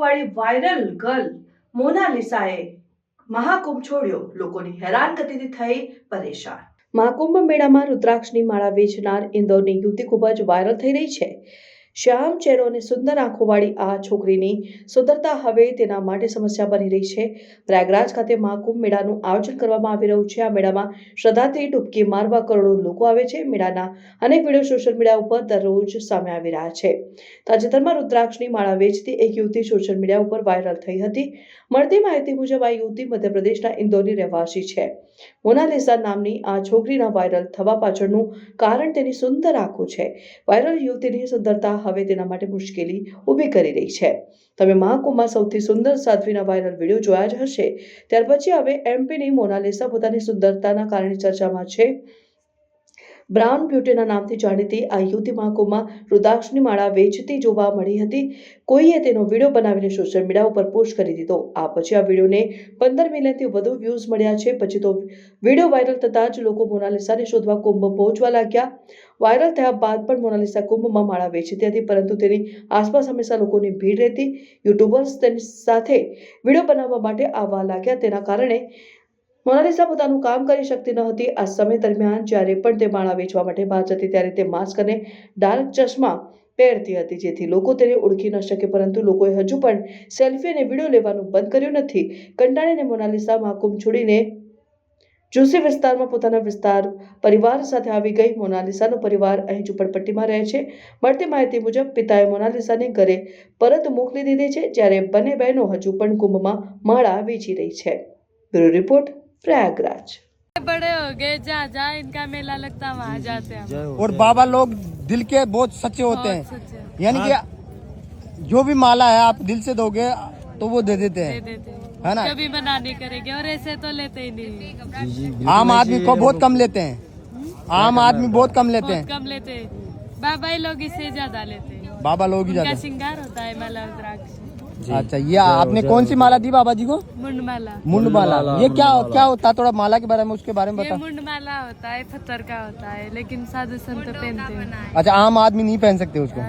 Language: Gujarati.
આંખોવાળી વાયરલ ગર્લ મોનાલિસાએ મહાકુંભ છોડ્યો. લોકોની હેરાનગતિથી થઈ પરેશાન. મહાકુંભ મેળામાં રુદ્રાક્ષની માળા વેચનાર ઇન્દોરની યુવતી ખૂબ જ વાયરલ થઈ રહી છે. શ્યામ ચહેરો અને સુંદર આંખોવાળી આ છોકરીની સુંદરતા હવે તેના માટે સમસ્યા બની રહી છે. પ્રયાગરાજ ખાતે મહાકુંભ મેળાનું આયોજન કરવામાં આવી રહ્યું છે. આ મેળામાં શ્રદ્ધાથી ડૂબકી મારવા કરોડો લોકો આવે છે. મેળાના અનેક વીડિયો સોશિયલ મીડિયા ઉપર દરરોજ સામે આવી રહ્યા છે. તાજેતરમાં રુદ્રાક્ષની માળા વેચતી એક યુવતી સોશિયલ મીડિયા ઉપર વાયરલ થઈ હતી. મળતી માહિતી મુજબ, આ યુવતી મધ્યપ્રદેશના ઇન્દોરની રહેવાસી છે. મોનાલિસા નામની આ છોકરીના વાયરલ થવા પાછળનું કારણ તેની સુંદર આંખો છે. વાયરલ યુવતીની સુંદરતા હવે તેના માટે મુશ્કેલી ઊભી કરી રહી છે. તમે મહાકુંભમાં સૌથી સુંદર સાધ્વીના વાયરલ વીડિયો જોયા જ હશે. ત્યાર પછી હવે એમપીની મોનાલિસા પોતાની સુંદરતાના કારણે ચર્ચામાં છે. બ્રાઉન બ્યુટીના નામથી જાણીતી આ યુવતી મહાકુંભમાં રુદ્રાક્ષની માળા વેચતી જોવા મળી હતી. કોઈએ તેનો વીડિયો બનાવીને સોશિયલ મીડિયા ઉપર પોસ્ટ કરી દીધો. આ પછી આ વિડીયોને પંદર મિલિયનથી વધુ વ્યૂઝ મળ્યા છે. પછી તો વીડિયો વાયરલ થતાં જ લોકો મોનાલિસાને શોધવા કુંભ પહોંચવા લાગ્યા. વાયરલ થયા બાદ પણ મોનાલિસા કુંભમાં માળા વેચતી હતી, પરંતુ તેની આસપાસ હંમેશા લોકોની ભીડ રહેતી. યુટ્યુબર્સ તેની સાથે વીડિયો બનાવવા માટે આવવા લાગ્યા. તેના કારણે મોનાલિસા પોતાનું કામ કરી શકતી ન હતી. આ સમય દરમિયાન જ્યારે પણ તે માળા વેચવા માટે બહાર જતી ત્યારે તે માસ્ક અને ડાર્ક ચશ્મા પહેરતી હતી, જેથી લોકો તેને ઓળખી ન શકે. પરંતુ લોકોએ હજુ પણ સેલ્ફી અને વીડિયો લેવાનું બંધ કર્યું નથી. કંટાળીને મોનાલિસા મહાકુંભ છોડીને જોસી વિસ્તારમાં પોતાના વિસ્તાર, પરિવાર સાથે આવી ગઈ. મોનાલિસાનો પરિવાર અહીં ઝુંપડપટ્ટીમાં રહે છે. મળતી માહિતી મુજબ, પિતાએ મોનાલિસાને ઘરે પરત મોકલી દીધી છે, જ્યારે બંને બહેનો હજુ પણ કુંભમાં માળા વેચી રહી છે. Bureau report Prayagraj. बड़े हो गए जा जा इनका मेला लगता है वहाँ जाते हैं और बाबा लोग दिल के बहुत सच्चे होते हैं। यानी कि जो भी माला है आप दिल से दोगे तो वो दे देते हैं। है। ना? कभी मना नहीं करेंगे और ऐसे तो लेते ही नहीं। आम आदमी को बहुत कम लेते हैं। आम आदमी बहुत कम लेते हैं। कम लेते हैं। बाबा लोग इसे ज़्यादा लेते हैं। बाबा लोग ही ज़्यादा। श्रृंगार होता है माला अच्छा ये आपने कौन सी माला दी बाबा जी को? मुंड माला मुंड माला ये क्या क्या होता? है थोड़ा माला के बारे में उसके बारे में बताओ बता। मुंड माला होता है पत्थर का होता है लेकिन साधु संत पहनते हैं। अच्छा आम आदमी नहीं पहन सकते उसको?